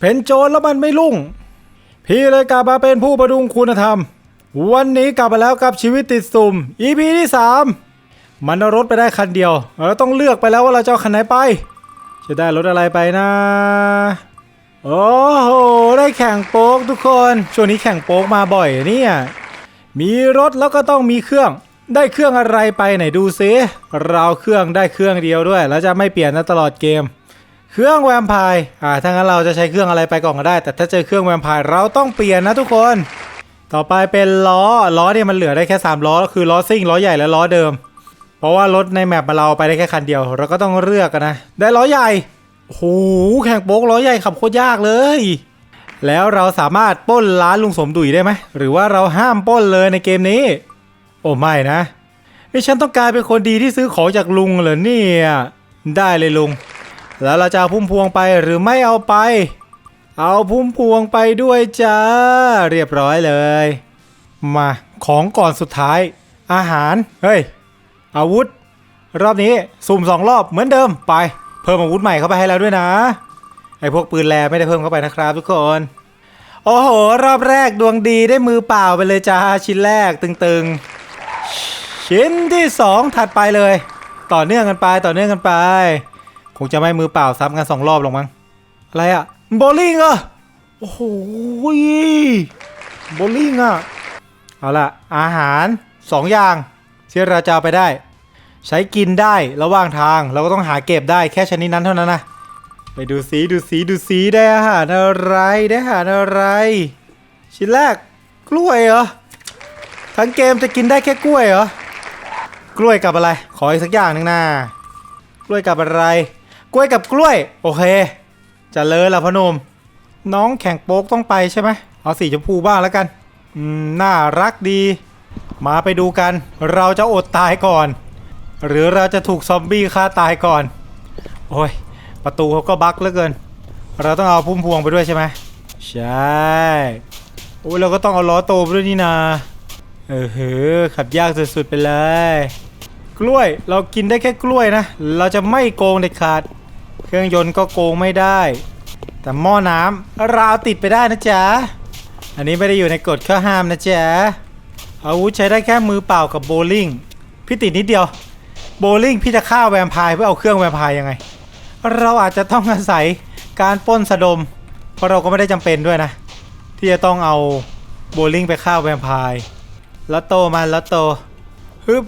เป็นโจรแล้วมันไม่รุ่ง พี่เลยกลับมาเป็นผู้ประดุงคุณธรรม วันนี้กลับมาแล้วกับชีวิตติดสุ่ม EP ที่ 3 มันเอารถไปได้คันเดียว เราต้องเลือกไปแล้วว่าเราจะเอาคันไหนไป จะได้รถอะไรไปนะ โอ้โห ได้แข่งโป๊กทุกคน ช่วงนี้แข่งโป๊กมาบ่อยเนี่ย มีรถแล้วก็ต้องมีเครื่อง ได้เครื่องอะไรไปไหนดูซิเราเครื่องได้เครื่องเดียวด้วย แล้วจะไม่เปลี่ยนนะตลอดเกม เครื่องแวมไพร์อ่าถ้างั้นเราจะใช้เครื่องอะไรไปก่อนก็ได้ แต่ถ้าเจอเครื่องแวมไพร์เราต้องเปลี่ยนนะทุกคน ต่อไปเป็นล้อ ล้อเนี่ยมันเหลือได้แค่ 3 ล้อ คือล้อซิ่ง ล้อใหญ่และล้อเดิม เพราะว่ารถในแมปเราไปได้แค่คันเดียว เราก็ต้องเลือกกันนะ ได้ล้อใหญ่โหแข่งโป๊กล้อใหญ่ขับโคตรยากเลย แล้วเราสามารถป้นร้านลุงสมดุยได้ไหม หรือว่าเราห้ามป้นเลยในเกมนี้ โอ้ไม่นะนี่ฉันต้องกลายเป็นคนดีที่ซื้อของจากลุงเหรอเนี่ย ได้เลยลุง แล้วเราจะเอาพุ่มพวงไปหรือไม่เอาไป เอาพุ่มพวงไปด้วยจ้า เรียบร้อยเลย มาของก่อนสุดท้าย อาหาร เฮ้ย อาวุธ รอบนี้สุ่มสองรอบเหมือนเดิมไป เพิ่มอาวุธใหม่เข้าไปให้แล้วด้วยนะ ไอพวกปืนแรไม่ได้เพิ่มเข้าไปนะครับทุกคน โอ้โห รอบแรกดวงดีได้มือเปล่าไปเลยจ้าชิ้นแรกตึงๆ ชิ้นที่สองถัดไปเลย ต่อเนื่องกันไปต่อเนื่องกันไป คงจะไม่มือเปล่าซ้ำกันสองรอบหรอกมั้งอะไรอะโบลิ่งเหรอโอ้โหโบลิ่งอะเอาล่ะ อาหารสองอย่างที่เราจะเอาไปได้ ใช้กินได้ระหว่างทางเราก็ต้องหาเก็บได้แค่ชนิดนั้นเท่านั้นนะไปดูสีดูสีดูสีได้อาหารอะไรได้อาหารอะไร ชิ้นแรกกล้วยเหรอทั้งเกมจะกินได้แค่กล้วยเหรอกล้วยกับอะไร ขออีกสักอย่างหนึ่งนะกล้วยกับอะไร กล้วยกับกล้วย โอเค จะเลยละพนม น้องแข่งโป๊กต้องไปใช่ไหมเอาสีชมพูบ้างแล้วกันอืมน่ารักดี มาไปดูกัน เราจะอดตายก่อน หรือเราจะถูกซอมบี้ฆ่าตายก่อน โอ้ย ประตูเขาก็บั๊กเหลือเกิน เราต้องเอาพุ่มพวงไปด้วยใช่ไหมใช่โอ้ยเราก็ต้องเอาล้อโตไปด้วยนี่นาเออเฮ้อขับยากสุดๆไปเลย กล้วยเรากินได้แค่กล้วยนะ เราจะไม่โกงเด็ดขาด เครื่องยนต์ก็โกงไม่ได้ แต่หม้อน้ำเราติดไปได้นะจ๊ะ อันนี้ไม่ได้อยู่ในกฎข้อห้ามนะจ๊ะ อาวุธใช้ได้แค่มือเปล่ากับโบลิ่งพี่ติดนิดเดียว โบลิ่งพี่จะฆ่าแวมไพร์เพื่อเอาเครื่องแวมไพร์ยังไง เราอาจจะต้องอาศัยการป้นสะดม เพราะเราก็ไม่ได้จำเป็นด้วยนะ ที่จะต้องเอาโบลิ่งไปฆ่าแวมไพร์แล้วโตมาแล้วโตฮึบ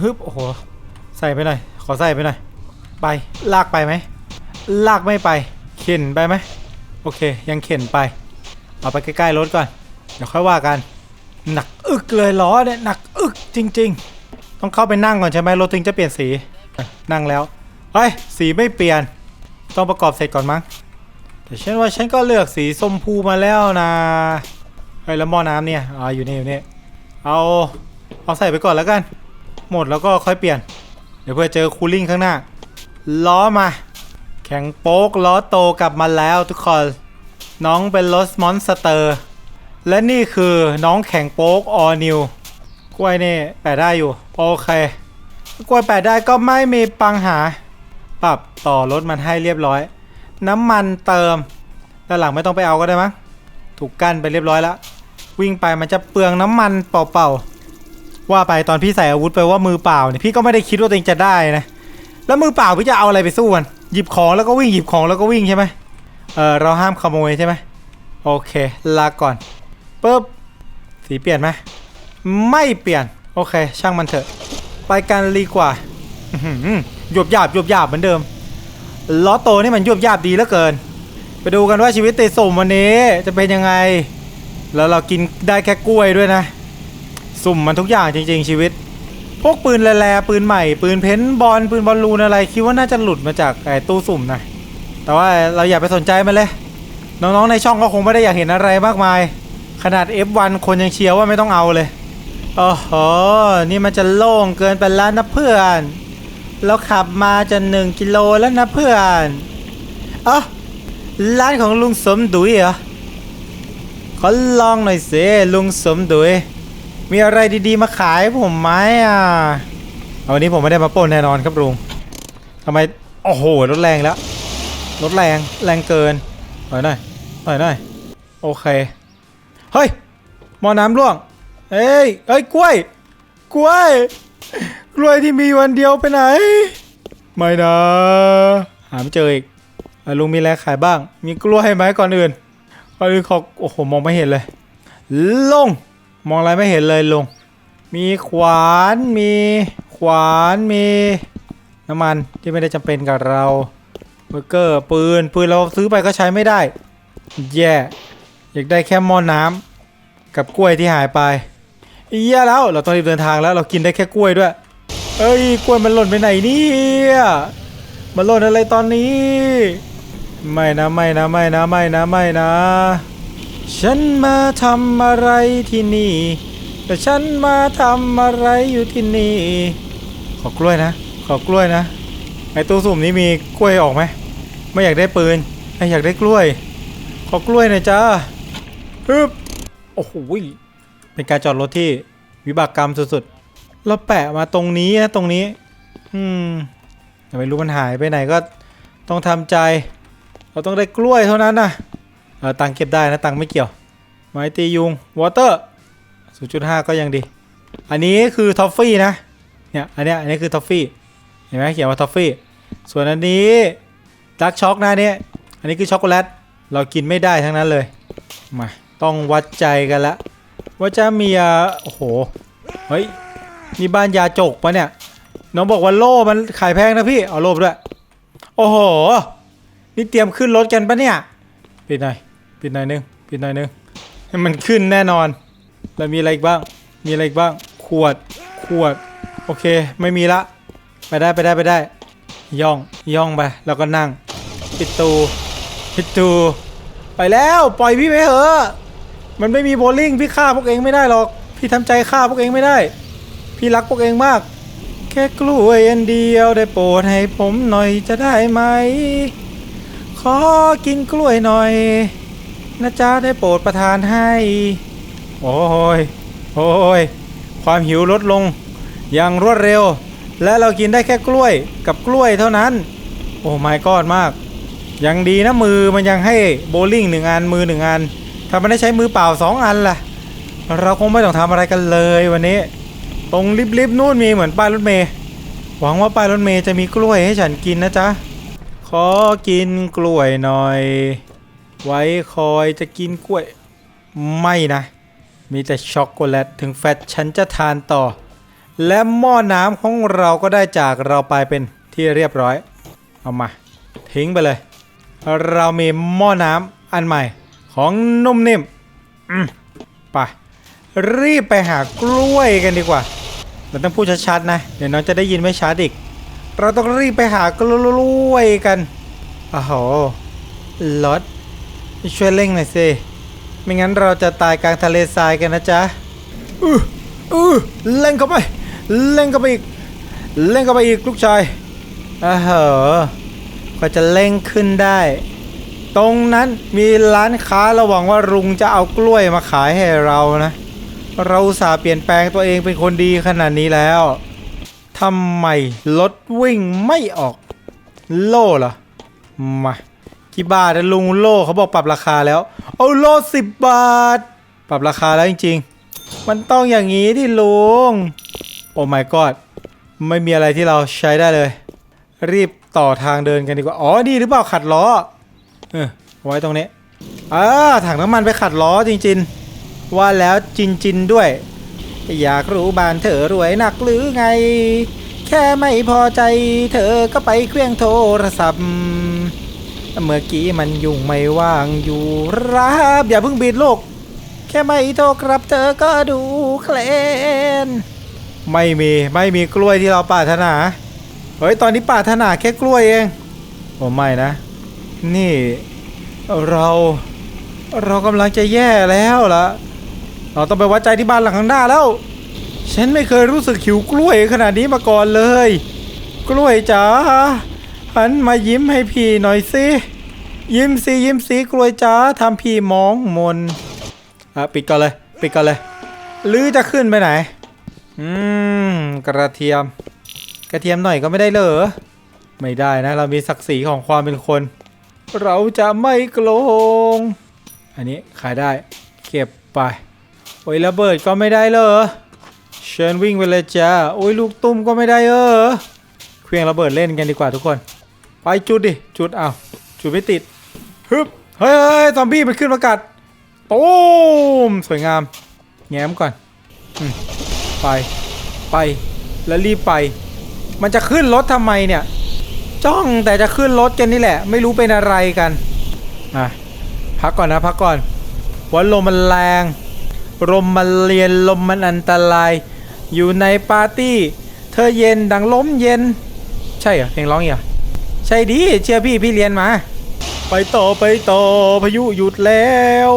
ฮึบโอ้โหใส่ไปหน่อยขอใส่ไปหน่อยไปลากไปไหม ลากไม่ไป เข็นไปไหมโอเค ยังเข็นไป เอาไปใกล้ๆรถก่อน เดี๋ยวค่อยว่ากัน หนักอึกเลยล้อเนี่ยหนักอึกจริง ๆ ต้องเข้าไปนั่งก่อนใช่ไหมรถถึงจะเปลี่ยนสีนั่งแล้วเฮ้ยสีไม่เปลี่ยน ต้องประกอบเสร็จก่อนมั้งแต่ฉันว่าฉันก็เลือกสีส้มพูมาแล้วนะเฮ้ยแล้วหม้อน้ำเนี่ยอ๋ออยู่นี่อยู่นี่เอาเอาใส่ไปก่อนแล้วกัน หมดแล้วก็ค่อยเปลี่ยน เดี๋ยวเพื่อเจอคูลิ่งข้างหน้า ล้อมา แข็งโป๊กล้อโตกลับมาแล้วทุกคน น้องเป็นรถมอนสเตอร์ และนี่คือน้องแข็งโป๊กออนิวกล้วยนี่แปะได้อยู่ โอเค กล้วยแปะได้ก็ไม่มีปัญหา ปรับต่อรถมันให้เรียบร้อย น้ำมันเติม ด้านหลังไม่ต้องไปเอาก็ได้มั้งถูกกั้นไปเรียบร้อยแล้ววิ่งไปมันจะเปลืองน้ำมันเปล่าๆว่าไปตอนพี่ใส่อาวุธไปว่ามือเปล่าเนี่ยพี่ก็ไม่ได้คิดว่าตัวเองจะได้นะแล้วมือเปล่าพี่จะเอาอะไรไปสู้มัน หยิบของแล้วก็วิ่งหยิบของแล้วก็วิ่งใช่ไหมเออเราห้ามขโมยใช่ไหมโอเค ลาก่อนปุ๊บสีเปลี่ยนไหมไม่เปลี่ยน โอเค ช่างมันเถอะ ไปกันดีกว่าหยบหยาบหยบหยาบเหมือนเดิมล้อโตนี่มันหยบหยาบดีเหลือเกิน ไปดูกันว่าชีวิตเตสุ่มวันนี้จะเป็นยังไง แล้วเรากินได้แค่กล้วยด้วยนะ สุ่มมันทุกอย่างจริง ๆ ชีวิต พวกปืนแร่ปืนใหม่ ปืนเพ้นบอลปืนบอลลูนอะไร คิดว่าน่าจะหลุดมาจากไอ้ตู้สุ่มนะแต่ว่าเราอย่าไปสนใจมันเลย น้องๆในช่องก็คงไม่ได้อยากเห็นอะไรมากมาย ขนาด F1 คนยังเชียร์ว่าไม่ต้องเอาเลยโอ้โหนี่มันจะโล่งเกินไปแล้วนะเพื่อนเราขับมาจะหนึ่งกิโลแล้วนะเพื่อนเอ้าร้านของลุงสมดุยเหรอขอลองหน่อยสิลุงสมดุย มีอะไรดีๆมาขายผมไหมอะเอาวันนี้ผมไม่ได้มาปล้นแน่นอนครับลุงทำไม โอ้โหรถแรงแล้วรถแรงแรงเกินหน่อยหน่อยหน่อยหน่อยโอเค เฮ้ยหมอน้ำร่วงเอ้ยเอ้ยกล้วย กล้วย กล้วยที่มีวันเดียวไปไหน ไม่นะหาไม่เจออีกลุงมีอะไรขายบ้าง มีกล้วยไหมก่อนอื่นก่อนอื่นขอโอ้โหมองไม่เห็นเลย ลง มองอะไรไม่เห็นเลยลุง มีขวานมีขวานมีน้ำมันที่ไม่ได้จำเป็นกับเราเบอร์เกอร์ปืนปืนเราซื้อไปก็ใช้ไม่ได้ แย่อยากได้แค่หม้อน้ำกับกล้วยที่หายไปแย่แล้วเราต้องรีบเดินทางแล้วเรากินได้แค่กล้วยด้วย เอ้ยกล้วยมันหล่นไปไหนเนี่ยมันหล่นอะไรตอนนี้ ไม่นะไม่นะไม่นะไม่นะไม่นะ ฉันมาทำอะไรที่นี่แต่ฉันมาทำอะไรอยู่ที่นี่ ขอกล้วยนะ ขอกล้วยนะ ไอตู้สุ่มนี้มีกล้วยออกไหม ไม่อยากได้ปืนไออยากได้กล้วย ขอกล้วยหน่อยจ้าฮึบโอ้โหเป็นการจอดรถที่วิบากกรรมสุดๆ เราแปะมาตรงนี้นะตรงนี้ อืมแต่ไม่รู้มันหายไปไหนก็ต้องทำใจ เราต้องได้กล้วยเท่านั้นนะ ออตังเก็บได้นะตังไม่เกี่ยวไม้ตียุงวอเตอร์0.5 ก็ยังดี อันนี้คือทอฟฟี่นะเนี่ยอันเนี้ยอันนี้คือทอฟฟี่เห็นไหมเขียนว่าทอฟฟี่ส่วนอันนี้ดักช็อกนะเนี่ยอันนี้คือช็อกโกแลตเรากินไม่ได้ทั้งนั้นเลยมาต้องวัดใจกันละว่าจะมีอะโอ้โหเฮ้ยนี่บ้านยาจกปะเนี่ยน้องบอกว่าโล่มันขายแพงนะพี่เอาโล่ด้วยโอ้โหนี่เตรียมขึ้นรถกันปะเนี่ยปิดหน่อย ปิดหน่อยนึงปิดหน่อยนึงให้มันขึ้นแน่นอน แล้วมีอะไรอีกบ้าง มีอะไรอีกบ้าง ขวด ขวด โอเค ไม่มีละ ไปได้ไปได้ไปได้ ย่อง ย่องไป แล้วก็นั่ง ปิดตู ปิดตู ไปแล้ว ปล่อยพี่ไปเถอะ มันไม่มีโบลิ่ง พี่ฆ่าพวกเองไม่ได้หรอก พี่ทำใจฆ่าพวกเองไม่ได้ พี่รักพวกเองมาก แค่กล้วยอันเดียวได้โปรดให้ผมหน่อยจะได้ไหม ขอกินกล้วยหน่อย นะจ๊ะได้โปรดประทานให้ โอ้ยโอ้ยความหิวลดลง อย่างรวดเร็ว และเรากินได้แค่กล้วยกับกล้วยเท่านั้น โอ้ไม่กอดมาก ยังดีนะมือมันยังให้โบลิ่งหนึ่งอันมือหนึ่งอันถ้ามันได้ใช้มือเปล่าสองอันล่ะ เราคงไม่ต้องทำอะไรกันเลยวันนี้ ตรงริบๆนู่นมีเหมือนป้ายรถเมย์หวังว่าป้ายรถเมย์จะมีกล้วยให้ฉันกินนะจ๊ะขอกินกล้วยหน่อย ไว้คอยจะกินกล้วย ไม่นะ มีแต่ช็อกโกแลตถึงแฟตฉันจะทานต่อ และหม้อน้ำของเราก็ได้จากเราไปเป็นที่เรียบร้อย เอามา ทิ้งไปเลย เรามีหม้อน้ำอันใหม่ของนุ่มนิ่มมไปรีบไปหากล้วยกันดีกว่า เราต้องพูดชัดๆนะ เดี๋ยวน้องจะได้ยินไม่ชัดอีก เราต้องรีบไปหากล้วยกันโอ้โหรถ ช่วยเร่งหน่อยสิไม่งั้นเราจะตายกลางทะเลทรายกันนะจ๊ะอืออือเล่งเข้าไป เล่งเข้าไปอีก เล่งเข้าไปอีกลูกชายอ้าเหอะก็จะเล่งขึ้นได้ ตรงนั้นมีร้านค้าระหวังว่าลุงจะเอากล้วยมาขายให้เรานะ เราอุตสาห์เปลี่ยนแปลงตัวเองเป็นคนดีขนาดนี้แล้วทำไมรถวิ่งไม่ออก โล่เหรอมา กี่บาทนะลุงโลเขาบอกปรับราคาแล้ว เอาโลสิบบาท ปรับราคาแล้วจริง ๆ มันต้องอย่างนี้ที่ลุง โอ้ my god ไม่มีอะไรที่เราใช้ได้เลย รีบต่อทางเดินกันดีกว่า อ๋อนี่หรือเปล่าขัดล้อเออไว้ตรงนี้อ่าถังน้ำมันไปขัดล้อจริง ๆ ว่าแล้วจินจินๆด้วย อยากรู้บานเธอรวยหนักหรือไง แค่ไม่พอใจเธอก็ไปเครื่องโทรศัพท์ เมื่อกี้มันยุ่งไม่ว่างอยู่รับอย่าเพิ่งบิดลูกแค่ไม่โทรกลับเธอก็ดูเคลนไม่มีไม่มีกล้วยที่เราปรารถนาเฮ้ยตอนนี้ปรารถนาแค่กล้วยเองโอ้ไม่นะ นี่ เราเรากำลังจะแย่แล้วล่ะ เราต้องไปวัดใจที่บ้านหลังข้างหน้าแล้ว ฉันไม่เคยรู้สึกหิวกล้วยขนาดนี้มาก่อนเลย กล้วยจ๋า หันมายิ้มให้พี่หน่อยสิ ยิ้มสิยิ้มสิกลวยจ๋าทำพี่มองมนอะปิดก่อนเลย ปิดก่อนเลยหรือจะขึ้นไปไหน อืม กระเทียม กระเทียมหน่อยก็ไม่ได้เหรอ ไม่ได้นะ เรามีศักดิ์ศรีของความเป็นคน เราจะไม่โกลงอันนี้ขายได้ เก็บไป โอ้ยระเบิดก็ไม่ได้เลยเชิญวิ่งไปเลยจ้า โอ้ยลูกตุ้มก็ไม่ได้เออเครื่องระเบิดเล่นกันดีกว่าทุกคน ไปจุดดิ จุดเอาจุดไม่ติดฮึบเฮ้ยเฮ้ยซอมบี้มันขึ้นมากัดตูมสวยงาม แง้มก่อนอไป ไป แล้วรีบไป มันจะขึ้นรถทำไมเนี่ย จ้องแต่จะขึ้นรถกันนี่แหละ ไม่รู้เป็นอะไรกัน อะ พักก่อนนะพักก่อนวันลมมันแรง ลมมันเรียนลมมันอันตราย อยู่ในปาร์ตี้ เธอเย็นดังล้มเย็น ใช่เหรอเพลงร้องอย่าง ใช่ดิเชื่อพี่พี่เรียนมา ไปต่อไปต่อพายุหยุดแล้ว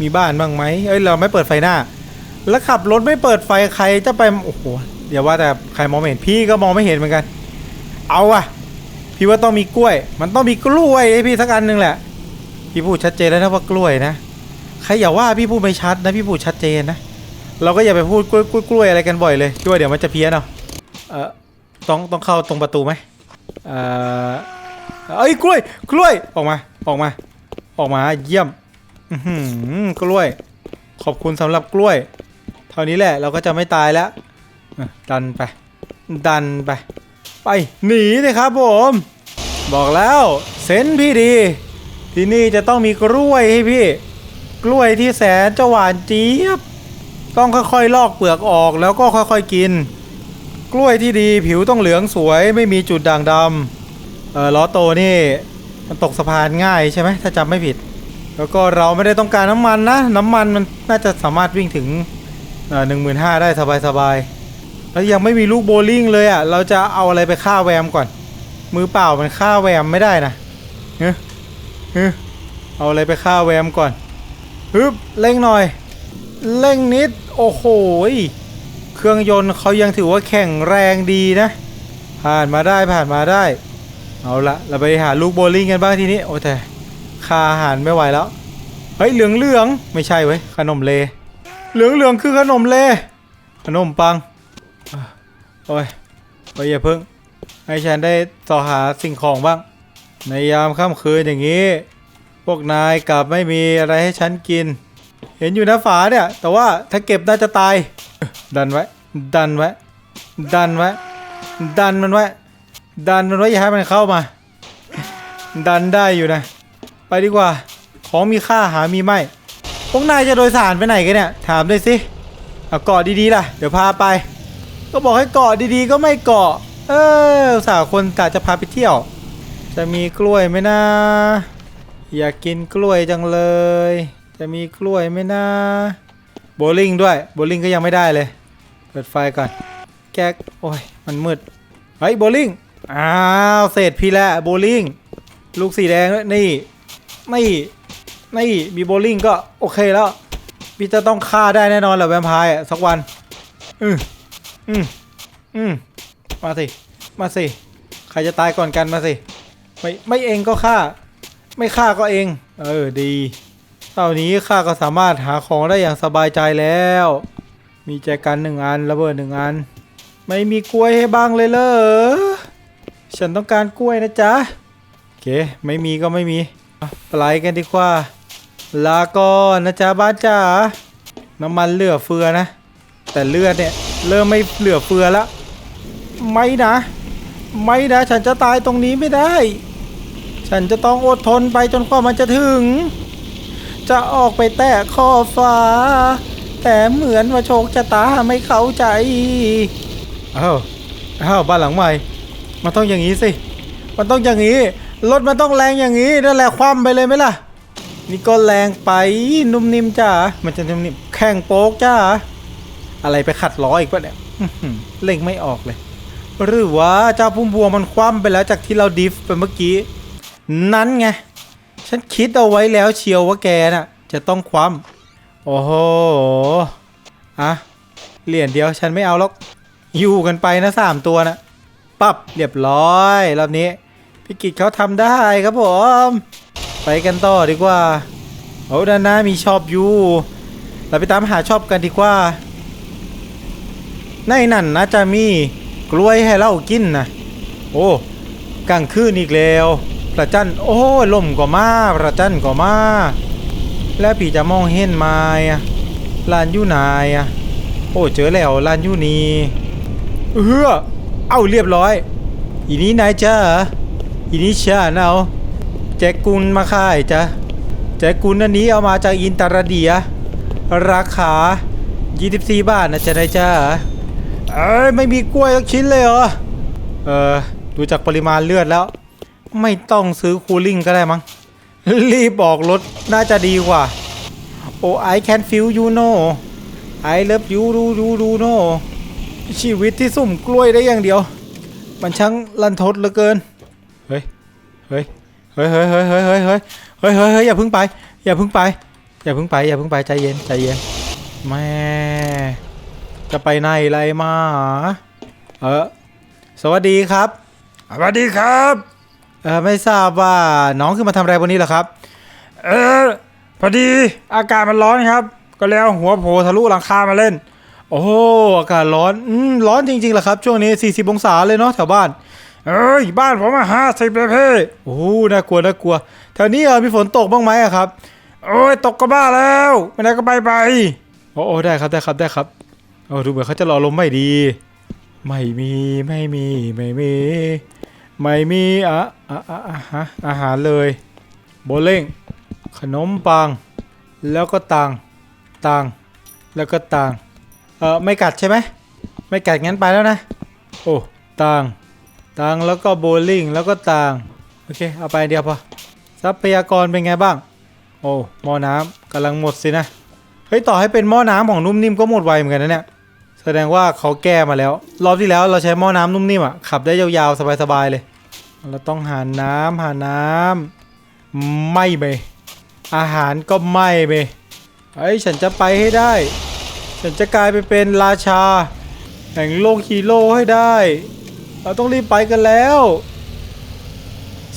มีบ้านบ้างไหมเอ้ยเราไม่เปิดไฟหน้า แล้วขับรถไม่เปิดไฟใครจะไปโอ้โหเดี๋ยวว่าแต่ใครมองไม่เห็นพี่ก็มองไม่เห็นเหมือนกัน เอาอะพี่ว่าต้องมีกล้วย มันต้องมีกล้วยให้พี่สักอันหนึ่งแหละ พี่พูดชัดเจนแล้วนะว่ากล้วยนะใครอย่าว่าพี่พูดไม่ชัดนะพี่พูดชัดเจนนะเราก็อย่าไปพูดกล้วยกล้วยกล้วยอะไรกันบ่อยเลยกล้วยเดี๋ยวมันจะเพี้ยนเอาเออต้องต้องเข้าตรงประตูไหม เออเอ้ยกล้วย กล้วย ออกมา ออกมา ออกมา เยี่ยมอื้อหือกล้วย ขอบคุณสำหรับกล้วย เท่านี้แหละเราก็จะไม่ตายแล้ว ดันไป ดันไป ไป หนีเลยครับผม บอกแล้วเซนพี่ดี ที่นี่จะต้องมีกล้วยให้พี่ กล้วยที่แสนจะหวานเจี๊ยบ ต้องค่อยๆลอกเปลือกออกแล้วก็ค่อยๆกิน กล้วยที่ดีผิวต้องเหลืองสวยไม่มีจุดด่างดำเออล้อโตนี่มันตกสะพานง่ายใช่ไหมถ้าจำไม่ผิด แล้วก็เราไม่ได้ต้องการน้ำมันนะ น้ำมันมันน่าจะสามารถวิ่งถึงหนึ่งหมื่นห้าได้สบายๆแล้วยังไม่มีลูกโบลิ่งเลยอะ เราจะเอาอะไรไปฆ่าแวมก่อน มือเปล่ามันฆ่าแวมไม่ได้นะเฮ้ยเฮ้ยเอาอะไรไปฆ่าแวมก่อนฮึบเร่งหน่อย เร่งนิด โอ้โห เครื่องยนต์เขายังถือว่าแข็งแรงดีนะ ผ่านมาได้ผ่านมาได้ เอาละเราไปหาลูกโบลิ่งกันบ้างทีนี้ โอ้แต่คาอาหารไม่ไหวแล้ว เฮ้ยเหลืองเหลืองไม่ใช่เว้ยขนมเล เหลืองเหลืองคือขนมเล ขนมปัง โอ้ยโอ้ยอย่าเพิ่ง ให้ฉันได้ต่อหาสิ่งของบ้าง ในยามค่ำคืนอย่างนี้ พวกนายกลับไม่มีอะไรให้ฉันกิน เห็นอยู่นะฝาเนี่ย แต่ว่าถ้าเก็บน่าจะตาย ดันไว้ ดันไว้ ดันไว้ ดันมันไว้ ดันมันไว้อย่าให้มันเข้ามา ดันได้อยู่นะ ไปดีกว่า ของมีค่าหามีไหมพวกนายจะโดยสารไปไหนกันเนี่ย ถามด้วยสิเอาเกาะดีๆล่ะ เดี๋ยวพาไป ก็บอกให้เกาะดีๆ ก็ไม่เกาะ เออสาวคนกะจะพาไปเที่ยว จะมีกล้วยไหมนะ อยากกินกล้วยจังเลย จะมีกล้วยไหมนะโบลิ่งด้วยโบลิ่งก็ยังไม่ได้เลย เปิดไฟก่อน แก๊กโอ้ยมันมืดเฮ้ยโบลิ่งอ้าวเสร็จพี่แล้วโบลิ่งลูกสีแดงด้วยนี่นี่นี่มีโบลิ่งก็โอเคแล้ว พี่จะต้องฆ่าได้แน่นอนแหละแวมไพร์สักวัน อืมอืมอืมมาสิ มาสิ ใครจะตายก่อนกันมาสิ ไม่ไม่เองก็ฆ่า ไม่ฆ่าก็เอง เออดี เท่านี้ข้าก็สามารถหาของได้อย่างสบายใจแล้ว มีแจกันหนึ่งอันระเบิดหนึ่งอัน ไม่มีกล้วยให้บ้างเลยเหรอฉันต้องการกล้วยนะจ๊ะโอเคไม่มีก็ไม่มีอะไปกันดีกว่า ลาก่อนนะจ๊ะบ้านจ๋าน้ำมันเหลือเฟือนะ แต่เลือดเนี่ยเริ่มไม่เหลือเฟือแล้วไม่นะ ไม่นะ ฉันจะตายตรงนี้ไม่ได้ ฉันจะต้องอดทนไปจนกว่ามันจะถึง จะออกไปแตะขอฟ้า แต่เหมือนว่าโชคชะตาไม่เข้าใจอ้าวอ้าวบ้านหลังใหม่ มันต้องอย่างนี้สิ มันต้องอย่างนี้ รถมันต้องแรงอย่างนี้นั่นแหละคว่ำไปเลยไหมล่ะ นี่ก็แรงไปนุ่มนิ่มจ้ามันจะนุ่มนิ่มแข่งโป๊กจ้าอะไรไปขัดล้ออีกปะเนี่ยเล่งไม่ออกเลย หรือว่าเจ้าพุ่มพวงมันคว่ำไปแล้วจากที่เราดิฟไปเมื่อกี้ นั้นไง ฉันคิดเอาไว้แล้วเชียวว่าแกน่ะ จะต้องคว่ำโอ้โหอะเหรียญเดียวฉันไม่เอาหรอกอยู่กันไปนะสามตัวนะปับเรียบร้อยรอบนี้พี่กิจเขาทำได้ครับผมไปกันต่อดีกว่าโอ้ด้านหน้ามีชอบอยู่เราไปตามหาชอบกันดีกว่าในนั่นนะจะมีกล้วยให้เรากินนะโอ้กลางคืนอีกแล้ว พระจันทร์โอ้ยลมก็มาพระจันทร์ก็มาแล้วพี่จะมองเห็นไมอะลานยู่นอะโอ้เจอแล้วลานยู่นี่เออเอ้าเรียบร้อย อีนี้นายจ้าอีนี้ชาเนาแจกกุลมาขายจ้ะแจกกุลอันนี้เอามาจากอินตารเดีย ราคา 24 บาทนะจ๊ะนายจ้าเอ้ยไม่มีกล้วยสักชิ้นเลยเหรอเออดูจากปริมาณเลือดแล้ว ไม่ต้องซื้อคูลิ่งก็ได้มั้ง รีบบอกรถน่าจะดีกว่า โอ้ I can feel you know I love you do do do no ชีวิตที่สุ่มกล้วยได้อย่างเดียว มันช่างลันทดเหลือเกิน เฮ้ย เฮ้ย เฮ้ยเฮ้ยเฮ้ยเฮ้ยเฮ้ยเฮ้ยเฮ้ยเฮ้ยเฮ้ยอย่าเพิ่งไป อย่าเพิ่งไป อย่าเพิ่งไป อย่าเพิ่งไปใจเย็นใจเย็น แม่ จะไปไหนไรมา เออ สวัสดีครับ สวัสดีครับ เออไม่ทราบว่าน้องขึ้นมาทำอะไรบนนี้เหรอครับ เออ พอดีอากาศมันร้อนครับ ก็เลยเอาหัวโผล่ทะลุหลังคามาเล่น โอ้โหอากาศร้อนอืมร้อนจริงๆเหรอครับ ช่วงนี้ 40 องศาเลยเนาะแถวบ้าน เอ้ยบ้านผมมาห้าสิบเลยพี่โอ้โหน่ากลัวน่ากลัวแถวนี้เออมีฝนตกบ้างไหมอะครับ โอ้ยตกก็บ้าแล้วไม่ได้ก็ไปไปโอ้โอ้ได้ครับได้ครับได้ครับโอ้ดูเหมือนเขาจะรอลมไม่ดี ไม่มีไม่มีไม่มี ไม่มีอะอะอะอะอาหารเลยโบเล้งขนมปัง แล้วก็ตังตังแล้วก็ตังเออไม่กัดใช่ไหมไม่กัดงั้นไปแล้วนะ โอ้ตังตังแล้วก็โบลิ่งแล้วก็ตังโอเค เอาไปเดียวพอทรัพยากรเป็นไงบ้าง โอ้หม้อน้ำกำลังหมดสินะ เฮ้ย ต่อให้เป็นหม้อน้ำของนุ่มนิ่มก็หมดไวเหมือนกันนะเนี่ย แสดงว่าเขาแก้มาแล้ว รอบที่แล้วเราใช้หม้อน้ำนุ่มนิ่มอะขับได้ยาวๆ สบายๆเลย เราต้องหาน้ำหาน้ำไม่ไปอาหารก็ไม่ไปเฮ้ยฉันจะไปให้ได้ ฉันจะกลายไปเป็นราชา แห่งโลกฮีโร่ให้ได้ เราต้องรีบไปกันแล้ว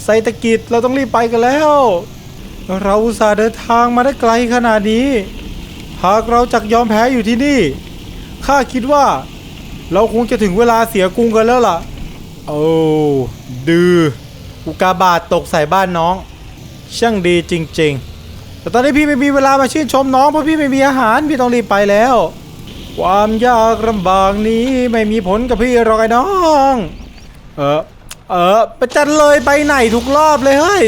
ไซตะกิจเราต้องรีบไปกันแล้ว เราอุตส่าห์เดินทางมาได้ไกลขนาดนี้ หากเราจักยอมแพ้อยู่ที่นี่ ข้าคิดว่า เราคงจะถึงเวลาเสียกรุงกันแล้วล่ะ โอ้ดื้ออุกาบาตตกใส่บ้านน้อง ช่างดีจริง ๆ แต่ตอนนี้พี่ไม่มีเวลามาชื่นชมน้องเพราะพี่ไม่มีอาหารพี่ต้องรีบไปแล้ว ความยากลำบากนี้ไม่มีผลกับพี่หรอกไอ้น้อง เออเออประจันเลยไปไหนทุกรอบเลยเฮ้ย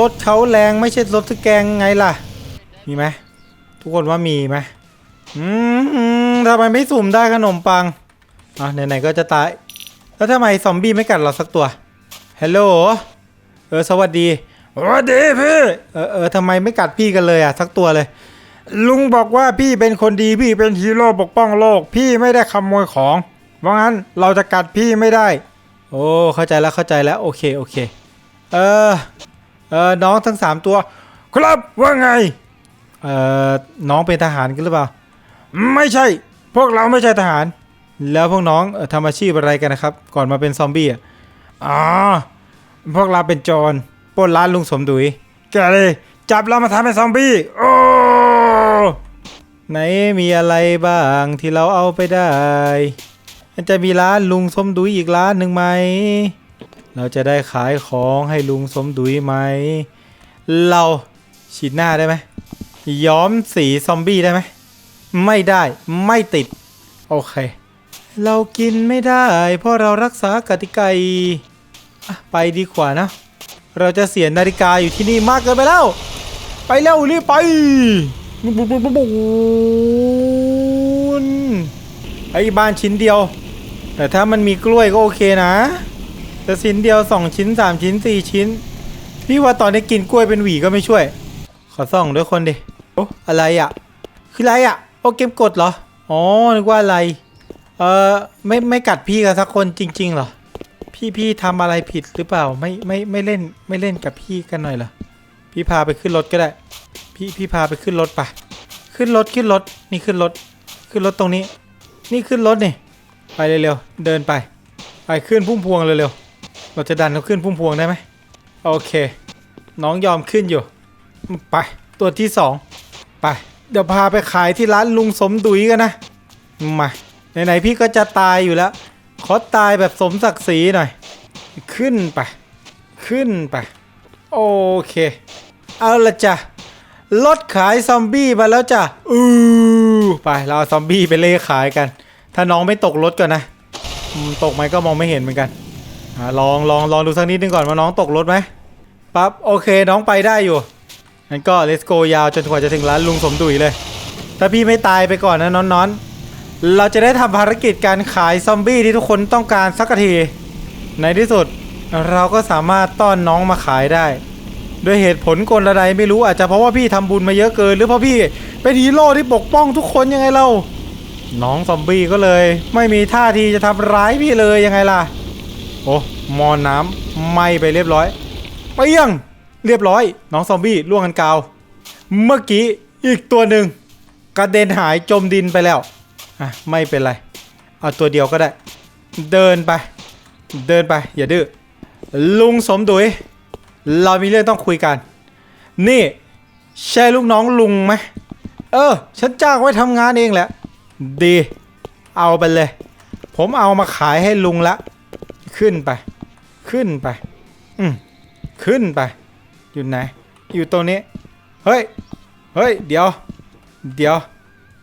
รถเขาแรงไม่ใช่รถสแกงไงล่ะ มีไหมทุกคนว่ามีไหมอืม ทำไมไม่สุ่มได้ขนมปังอะไหนๆก็จะตาย แล้วทำไมซอมบี้ไม่กัดเราสักตัวฮัลโหลเออสวัสดีสวัสดีพี่เออเออทำไมไม่กัดพี่กันเลยอะสักตัวเลย ลุงบอกว่าพี่เป็นคนดีพี่เป็นฮีโร่ปกป้องโลก พี่ไม่ได้ขโมยของเพราะงั้นเราจะกัดพี่ไม่ได้ โอ้เข้าใจแล้วเข้าใจแล้วโอเคโอเค เออเออน้องทั้งสามตัว ครับว่าไงเออน้องเป็นทหารกันหรือเปล่า ไม่ใช่ พวกเราไม่ใช่ทหาร แล้วพวกน้องทำอาชีพอะไรกันนะครับ ก่อนมาเป็นซอมบี้อะอ๋อพวกเราเป็นโจรปล้นร้านลุงสมดุยแกเลยจับเรามาทำเป็นซอมบี้โอ้ไหนมีอะไรบ้างที่เราเอาไปได้จะมีร้านลุงสมดุยอีกร้านหนึ่งไหม เราจะได้ขายของให้ลุงสมดุยไหม เราฉีดหน้าได้ไหมย้อมสีซอมบี้ได้ไหม ไม่ได้ไม่ติด โอเค เรากินไม่ได้ เพราะเรารักษากติกาไปดีกว่านะ เราจะเสียนาฬิกาอยู่ที่นี่มากเกินไปแล้ว ไปเร็วรีบไปบไอ้บ้านชิ้นเดียว แต่ถ้ามันมีกล้วยก็โอเคนะแต่ชิ้นเดียวสองชิ้นสามชิ้นสี่ชิ้น พี่ว่าตอนนี้กินกล้วยเป็นหวีก็ไม่ช่วย ขอส่องด้วยคนดิโอ้อะไรอะ คืออะไรอะ โอเกมกดเหรอ อ๋อ นึกว่าอะไร เออไม่ไม่กัดพี่กันสักคนจริง ๆ เหรอ พี่พี่ทำอะไรผิดหรือเปล่า ไม่ไม่ไม่เล่นไม่เล่นกับพี่กันหน่อยเหรอ พี่พาไปขึ้นรถก็ได้ พี่พี่พาไปขึ้นรถปะขึ้นรถขึ้นรถนี่ขึ้นรถ ขึ้นรถตรงนี้ นี่ขึ้นรถนี่ ไปเร็วๆเดินไป ไปขึ้นพุ่มพวงเร็วๆเราจะดันเขาขึ้นพุ่มพวงได้ไหมโอเค น้องยอมขึ้นอยู่ ไป ตัวที่สองไป เดี๋ยวพาไปขายที่ร้านลุงสมดุยกันนะ มาไหนๆพี่ก็จะตายอยู่แล้ว ขอตายแบบสมศักดิ์ศรีหน่อย ขึ้นไป ขึ้นไป โอเค เอาละจ้ะรถขายซอมบี้มาแล้วจ้ะอือไป เราเอาซอมบี้ไปเล่ขายกัน ถ้าน้องไม่ตกรถก่อนนะ ตกไหมก็มองไม่เห็นเหมือนกันอลองลองลองดูสักนิดนึงก่อนว่าน้องตกรถไหมปั๊บโอเคน้องไปได้อยู่ งั้นก็ let's go ยาวจนกว่าจะถึงร้านลุงสมดุยเลย ถ้าพี่ไม่ตายไปก่อนนะน้อนๆ เราจะได้ทำภารกิจการขายซอมบี้ที่ทุกคนต้องการสักที ในที่สุดเราก็สามารถต้อนน้องมาขายได้ ด้วยเหตุผลกลใดไม่รู้อาจจะเพราะว่าพี่ทำบุญมาเยอะเกิน หรือเพราะพี่เป็นฮีโร่ที่ปกป้องทุกคนยังไงเล่า น้องซอมบี้ก็เลย ไม่มีท่าทีจะทำร้ายพี่เลยยังไงล่ะ โอ้มอน้ำไหมไปเรียบร้อยเปี้ยง เรียบร้อย น้องซอมบี้ล่วงกันกาว เมื่อกี้อีกตัวหนึ่งกระเด็นหายจมดินไปแล้วอะไม่เป็นไร เอาตัวเดียวก็ได้ เดินไป เดินไปอย่าดื้อลุงสมดุยเรามีเรื่องต้องคุยกัน นี่ใช่ลูกน้องลุงไหมเออ ฉันจ้างไว้ทำงานเองแหละ ดี เอาไปเลย ผมเอามาขายให้ลุงละ ขึ้นไป ขึ้นไป อืมขึ้นไป อยู่ไหน อยู่ตรงนี้ เฮ้ย เฮ้ย เดี๋ยว เดี๋ยว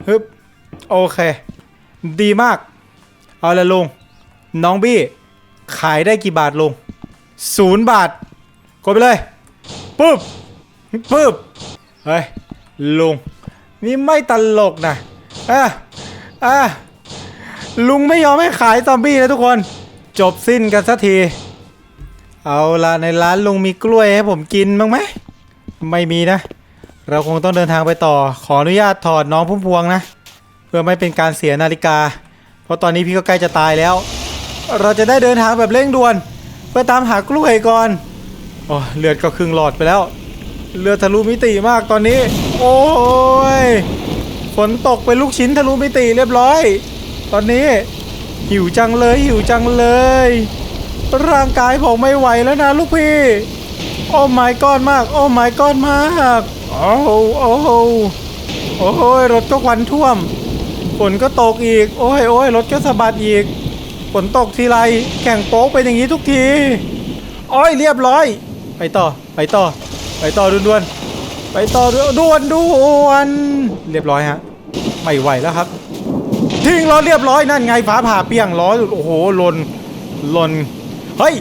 ฮึบ โอเค ดีมาก เอาละลุง น้องบี้ ขายได้กี่บาทลุงศูนย์บาท กดไปเลยปึ๊บปึ๊บ เฮ้ย ลุง นี่ไม่ตลกนะอะอะลุงไม่ยอมให้ขายซอมบี้นะทุกคน จบสิ้นกันสักที เอาละในร้านลุงมีกล้วยให้ผมกินบ้างไหมไม่มีนะ เราคงต้องเดินทางไปต่อ ขออนุญาตถอดน้องพุ่มพวงนะ เพื่อไม่เป็นการเสียนาฬิกา เพราะตอนนี้พี่ก็ใกล้จะตายแล้ว เราจะได้เดินทางแบบเร่งด่วน เพื่อตามหากล้วยก่อนโอ้เลือดก็ครึ่งหลอดไปแล้ว เลือดทะลุมิติมากตอนนี้ โอ้ยฝนตกเป็นลูกชิ้นทะลุมิติเรียบร้อย ตอนนี้หิวจังเลยหิวจังเลย ร่างกายผมไม่ไหวแล้วนะลูกพี่ โอ้ my god มาก โอ้ my god มากโอ้โหโอ้โหโอ้โหรถก็ควันท่วมฝนก็ตกอีก โอ้ยโอ้ยรถก็สะบัดอีกฝนตกทีไรแข่งโป๊กเป็นอย่างนี้ทุกทีโอ้ยเรียบร้อย ไปต่อไปต่อ ไปต่อด่วนๆไปต่อด่วนด่วนเรียบร้อยฮะไม่ไหวแล้วครับทิ้งล้อเรียบร้อยนั่นไงฟ้าผ่าเปียงล้อโอ้โหหล่นหล่น เฮ้ย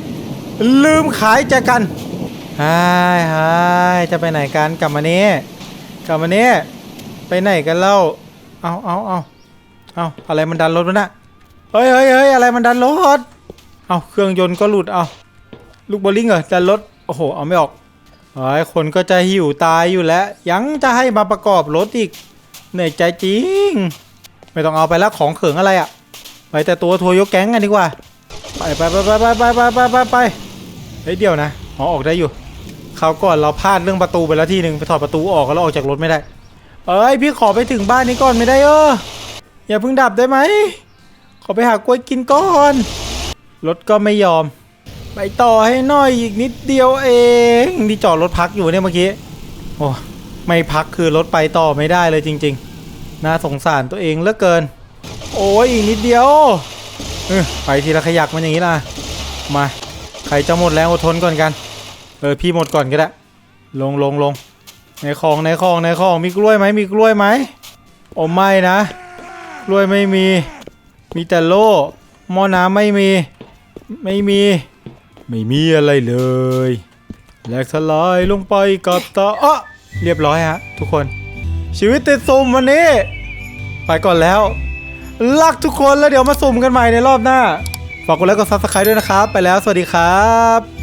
ลืมขายแจกันฮายฮายจะไปไหนกันกลับมานี้กลับมานี้ไปไหนกันเล่าเอาเอาเอาเอาอะไรมันดันรถวะน่ะเฮ้ยเฮ้ยเฮ้ยอะไรมันดันรถเอาเครื่องยนต์ก็หลุดเอาลูกบอลลิงเหรอดันรถโอ้โหเอาไม่ออกเฮ้ยคนก็จะหิวตายอยู่แล้ว ยังจะให้มาประกอบรถอีกเหนื่อยใจจริง ไม่ต้องเอาไปแล้วของเขิงอะไรอะ่ะไปแต่ตัวทัวร์ยกแก๊งกันดีกว่า ไปไปไปไปไปไปไปไปไปไปเฮ้ยเดี๋ยวนะอ๋อออกได้อยู่คราวก่อนเราพลาดเรื่องประตูไปแล้วทีหนึ่งไปถอดประตูออกแล้วออกจากรถไม่ได้ เอ้ยพี่ขอไปถึงบ้านนี้ก่อนไม่ได้เอออย่าเพิ่งดับได้ไหมขอไปหากล้วยกินก่อนรถก็ไม่ยอม ไปต่อให้หน่อยอีกนิดเดียวเองนี่จอดรถพักอยู่เนี่ยเมื่อกี้โอ้ไม่พักคือรถไปต่อไม่ได้เลยจริง ๆ น่าสงสารตัวเองเหลือเกิน โอ้ยอีกนิดเดียว เออไปทีละขยักมันอย่างนี้ล่ะ มาใครจะหมดแรงอดทนก่อนกัน เออพี่หมดก่อนก็ได้ ลงลงลงในคลองในคลองในคลองมีกล้วยไหมมีกล้วยไหมโอ้ไม่นะ กล้วยไม่มี มีแต่โล่หม้อน้ำไม่มี ไม่มี ไม่มีอะไรเลยแหลกสลายลงไปกับตาอะเรียบร้อยฮะทุกคน ชีวิตติดซุมวันนี้ ไปก่อนแล้ว รักทุกคนแล้วเดี๋ยวมาสุ่มกันใหม่ในรอบหน้า ฝากกดไลค์กดซับสไครต์ด้วยนะครับ ไปแล้วสวัสดีครับ